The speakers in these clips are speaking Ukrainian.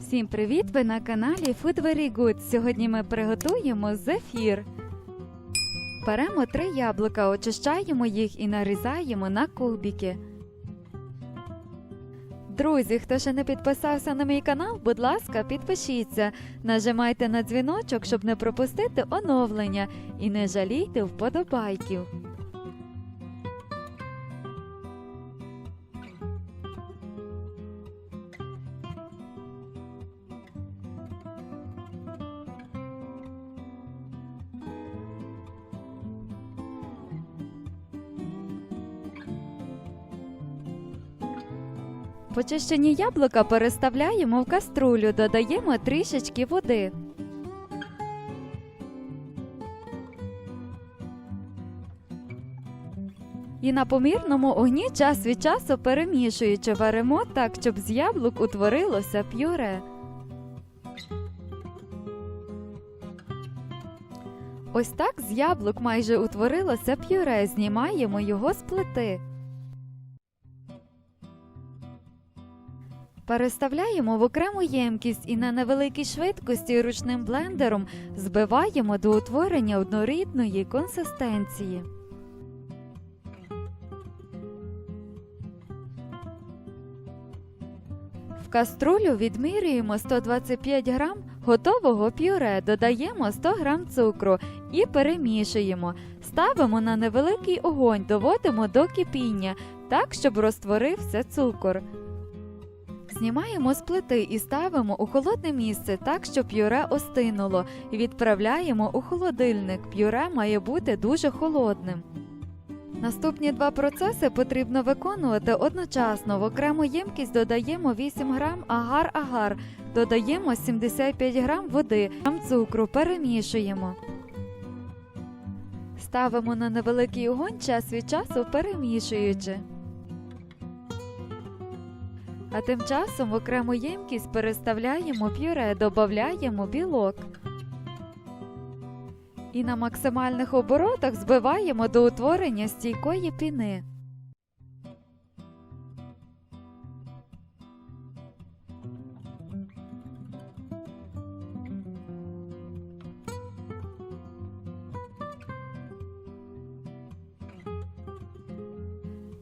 Всім привіт! Ви на каналі Food Very Good. Сьогодні ми приготуємо зефір. Беремо три яблука, очищаємо їх і нарізаємо на кубики. Друзі, хто ще не підписався на мій канал, будь ласка, підпишіться. Нажимайте на дзвіночок, щоб не пропустити оновлення, і не жалійте вподобайків. Почищені яблука переставляємо в каструлю, додаємо трішечки води. І на помірному огні час від часу перемішуючи варимо так, щоб з яблук утворилося пюре. Ось так з яблук майже утворилося пюре, знімаємо його з плити. Переставляємо в окрему ємкість і на невеликій швидкості ручним блендером збиваємо до утворення однорідної консистенції. В каструлю відмірюємо 125 грам готового пюре, додаємо 100 грам цукру і перемішуємо. Ставимо на невеликий огонь, доводимо до кипіння, так, щоб розтворився цукор. Знімаємо з плити і ставимо у холодне місце так, щоб пюре остинуло, відправляємо у холодильник. Пюре має бути дуже холодним. Наступні два процеси потрібно виконувати одночасно. В окрему ємкість додаємо 8 грам агар-агар, додаємо 75 грам води, грам цукру, перемішуємо. Ставимо на невеликий огонь час від часу перемішуючи. А тим часом в окрему ємкість переставляємо пюре, додаємо білок. І на максимальних оборотах збиваємо до утворення стійкої піни.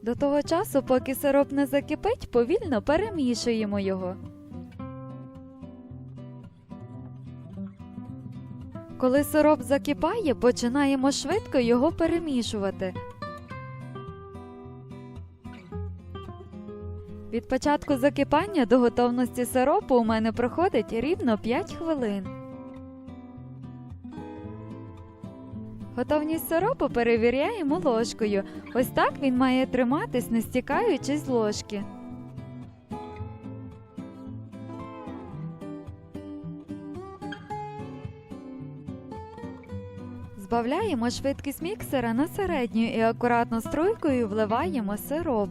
До того часу, поки сироп не закипить, повільно перемішуємо його. Коли сироп закипає, починаємо швидко його перемішувати. Від початку закипання до готовності сиропу у мене проходить рівно 5 хвилин. Готовність сиропу перевіряємо ложкою. Ось так він має триматись, не стікаючи з ложки. Збавляємо швидкість міксера на середню і акуратно струйкою вливаємо сироп.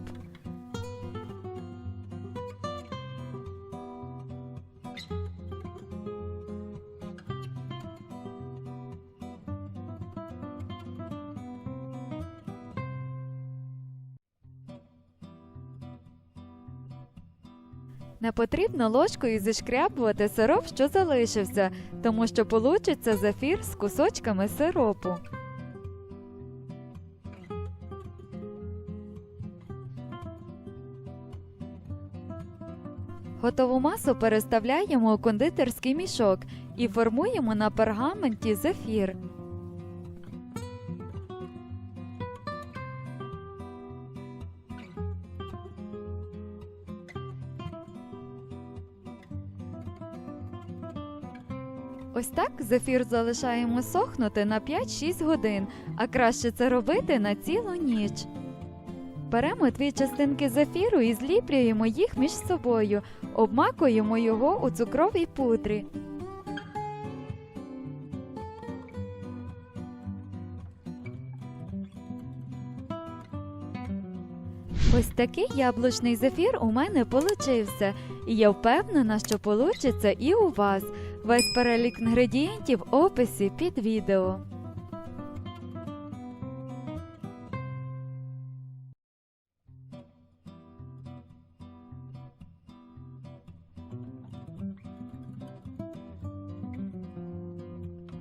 Не потрібно ложкою зішкрябувати сироп, що залишився, тому що получиться зефір з кусочками сиропу. Готову масу переставляємо у кондитерський мішок і формуємо на пергаменті зефір. Ось так зефір залишаємо сохнути на 5-6 годин, а краще це робити на цілу ніч. Беремо дві частинки зефіру і зліплюємо їх між собою, обмакуємо його у цукровій пудрі. Ось такий яблучний зефір у мене получився, і я впевнена, що получиться і у вас. Весь перелік інгредієнтів в описі під відео.